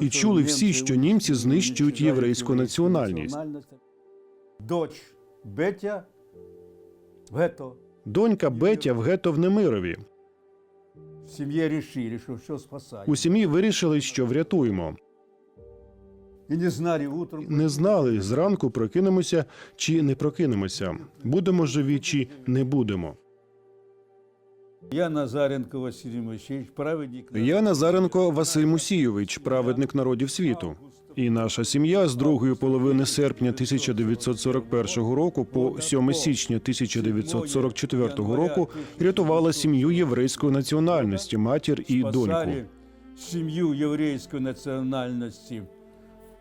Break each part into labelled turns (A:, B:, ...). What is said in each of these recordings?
A: І чули всі, що німці знищують єврейську національність.
B: Дочь Бетя в гетто.
A: Донька Бетя в гетто в Немирові. У сім'ї вирішили, що врятуємо.
B: І не знали утром.
A: Не знали зранку прокинемося чи не прокинемося. Будемо живі чи не будемо.
B: Я Назаренко Василій Мойсеевич, праведник.
A: Я Назаренко Василь Мусійович, праведник народів світу. І наша сім'я з другої половини серпня 1941 року по 7 січня 1944 року рятувала сім'ю єврейської національності, матір і доньку.
B: сім'ю єврейської національності,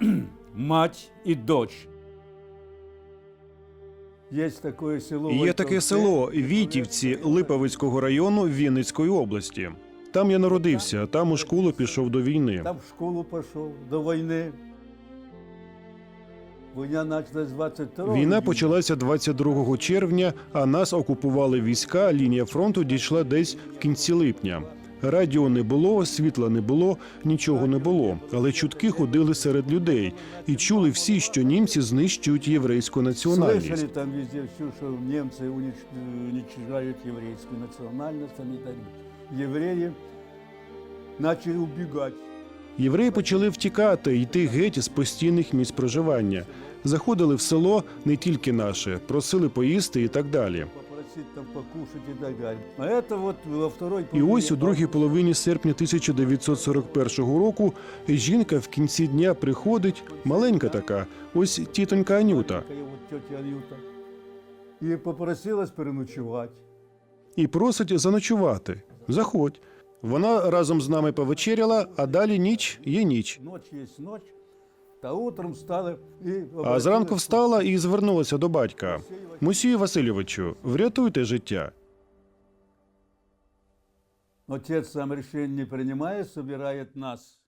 B: мать і дочь. Є таке село.
A: Є таке село Вітівці Липовицького району Вінницької області. Там я народився, там у школу пішов до війни.
B: Там в школу пішов до війни. Війна почалась 22
A: Війна почалася 22 червня, а нас окупували війська. Лінія фронту дійшла десь в кінці липня. Радіо не було, світла не було, нічого не було. Але чутки ходили серед людей і чули всі, що німці знищують єврейську національність.
B: Слышали там везде все, що німці унич- уничтожають єврейську національність. Євреї почали убігати.
A: Євреї почали втікати, йти геть з постійних місць проживання. Заходили в село не тільки наше, просили поїсти і так далі.
B: Попросить там покушать и так далее. А это вот во второй
A: І ось у другій половині серпня 1941 року жінка в кінці дня приходить, маленька така, ось тітонька Анюта,
B: Маленькая вот тетя Анюта. І попросилась переночувати.
A: і просить заночувати. Заходь. Вона разом з нами повечеряла, а далі ніч є ніч.
B: Ночь є ніч. Та утром встали і
A: А зранку встала і звернулася до батька. Мусію Васильовичу, врятуйте життя.
B: Отець сам рішення не приймає, збирає нас.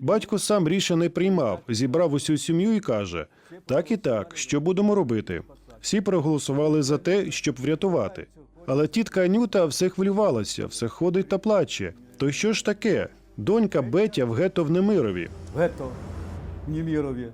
A: Батько сам рішення не приймав, зібрав усю сім'ю і каже: так і так, що будемо робити? Всі проголосували за те, щоб врятувати. Але тітка Анюта все хвилювалася, все ходить та плаче. То що ж таке? Донька Бетя в гетто в Немирові.
B: В ето, в Немірові.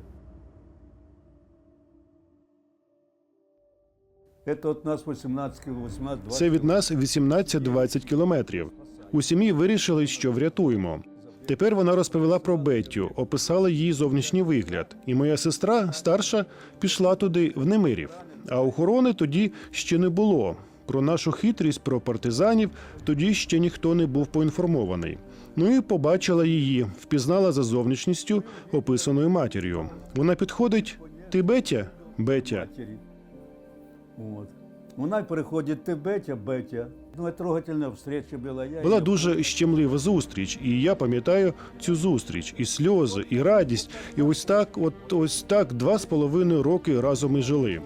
A: Це від нас 18-20 кілометрів. У сім'ї вирішили, що врятуємо. Тепер вона розповіла про Беттю, описала її зовнішній вигляд. І моя сестра, старша, пішла туди в Немирів. А охорони тоді ще не було. Про нашу хитрість, про партизанів тоді ще ніхто не був поінформований. Ну і побачила її, впізнала за зовнішністю, описаною матір'ю. Вона підходить: Ти Бетя? Бетя.
B: От. Вона переходить ти Бетя, Бетя. Ну, трогательна встреча була. Я
A: Була дуже щемлива зустріч, і я пам'ятаю цю зустріч, і сльози, і радість. І ось так, от ось так, два з половиною роки разом і жили.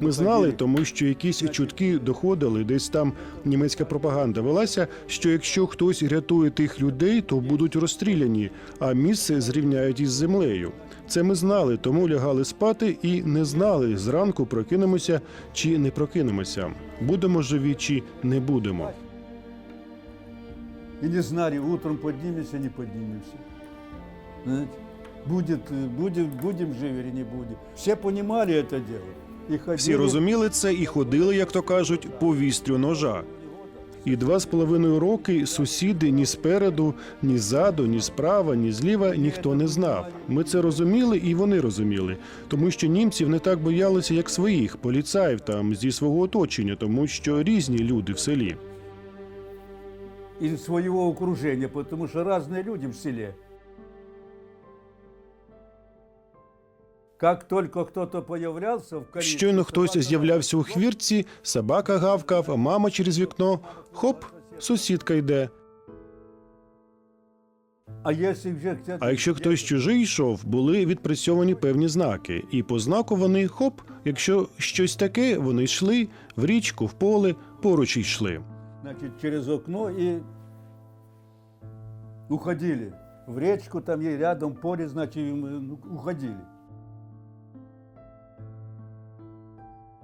A: Ми знали, тому що якісь чутки доходили, десь там німецька пропаганда велася. Що якщо хтось рятує тих людей, то будуть розстріляні, а місце зрівняють із землею. Це ми знали, тому лягали спати і не знали зранку прокинемося чи не прокинемося. Будемо живі чи не будемо.
B: И не знали, утром поднимемся, не поднимемся. Знаете, будет, э, будем, будем живы или не будем. Все понимали это дело. И ходили.
A: Всі розуміли це і ходили, як то кажуть, по вістрю ножа. І два з половиною роки сусіди ні спереду, ні ззаду, ні справа, ні зліва ніхто не знав. Ми це розуміли, і вони розуміли, тому що німців не так боялися, як своїх поліцаїв там зі свого оточення, тому що різні люди в селі.
B: І свого окруження, тому що різні люди в селе. Как только кто-то появлялся в калитке,
A: Щойно хтось з'являвся у хвіртці, собака гавкав, мама через вікно. Хоп, сусідка йде.
B: А
A: якщо хтось чужий йшов, були відпрацьовані певні знаки, і по знаку вони хоп, якщо щось таке, вони йшли в річку, в поле, поруч йшли.
B: значит, через окно и уходили. В речку там и рядом поле, значит, и мы, ну, уходили.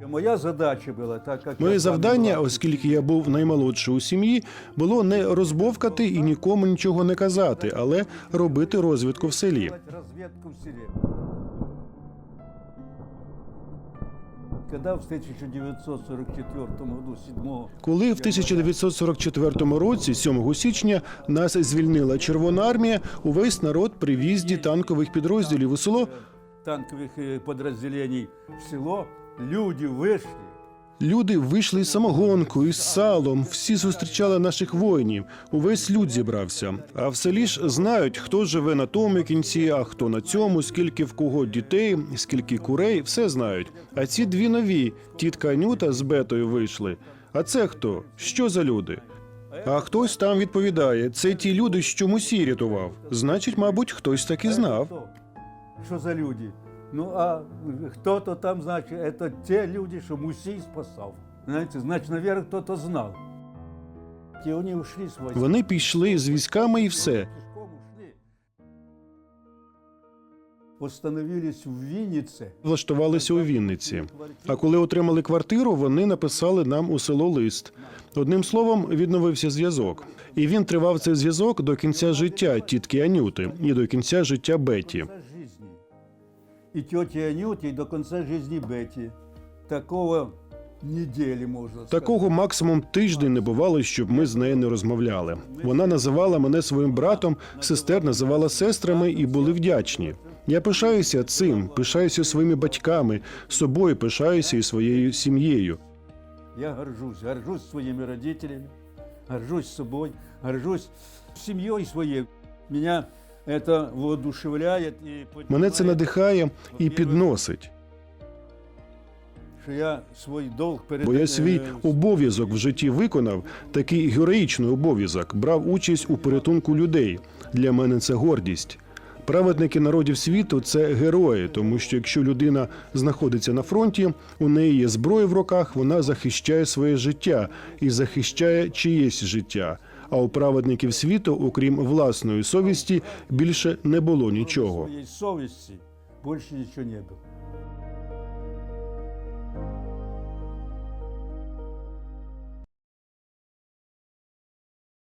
B: Моя задача була, так як
A: Моє завдання, оскільки я був наймолодший у сім'ї, було не розбовкати і нікому нічого не казати, але робити розвідку в селі.
B: делать разведку в селе. Когда в 1944 году, 7
A: Коли в 1944 році, 7 січня, нас звільнила Червона армія, увесь народ при в'їзді танкових підрозділів у село
B: танковых э, подразделений в село, люди вышли.
A: Люди вийшли із самогонкою, із салом. Всі зустрічали наших воїнів. Увесь люд зібрався. А в селі ж знають, хто живе на тому кінці, а хто на цьому, скільки в кого дітей, скільки курей, все знають. А ці дві нові тітка Анюта з бетою вийшли. А це хто? Що за люди? А хтось там відповідає: це ті люди, що Мусій рятував. Значить, мабуть, хтось так і знав.
B: Что за люди? Ну, а кто-то там, значит, это те люди, что Мусей спасал. Знаете, значит, наверное, кто-то знал. И они ушли с войны.
A: Вони пішли з військами і все.
B: Остановились в Виннице.
A: Влаштувалися у Вінниці. А коли отримали квартиру, вони написали нам у село лист. Одним словом, відновився зв'язок. І він тривав цей зв'язок до кінця життя тітки Анюти і до кінця життя Беті.
B: И тете Анюте, до конца жизни Бетти. Такого недели, можно сказать.
A: Такого максимум тиждень не бувало, щоб ми з нею не розмовляли. Вона називала мене своїм братом, сестер називала сестрами і були вдячні. Я пишаюся цим, пишаюся своїми батьками, собою пишаюся і своєю сім'єю.
B: Я горжусь, горжусь своими родителями, горжусь собой, горжусь это воодушевляет и
A: Мене це надихає і підносить.
B: свій
A: Бо я свій
B: е,
A: обов'язок в житті виконав, такий героїчний обов'язок, брав участь у порятунку людей. Для мене це гордість. Праведники народів світу це герої, тому що якщо людина знаходиться на фронті, у неї є зброя в руках, вона захищає своє життя і захищає чиєсь життя. А у праведників світу, окрім власної совісті, більше не було нічого.
B: Совісті більше ничего не было.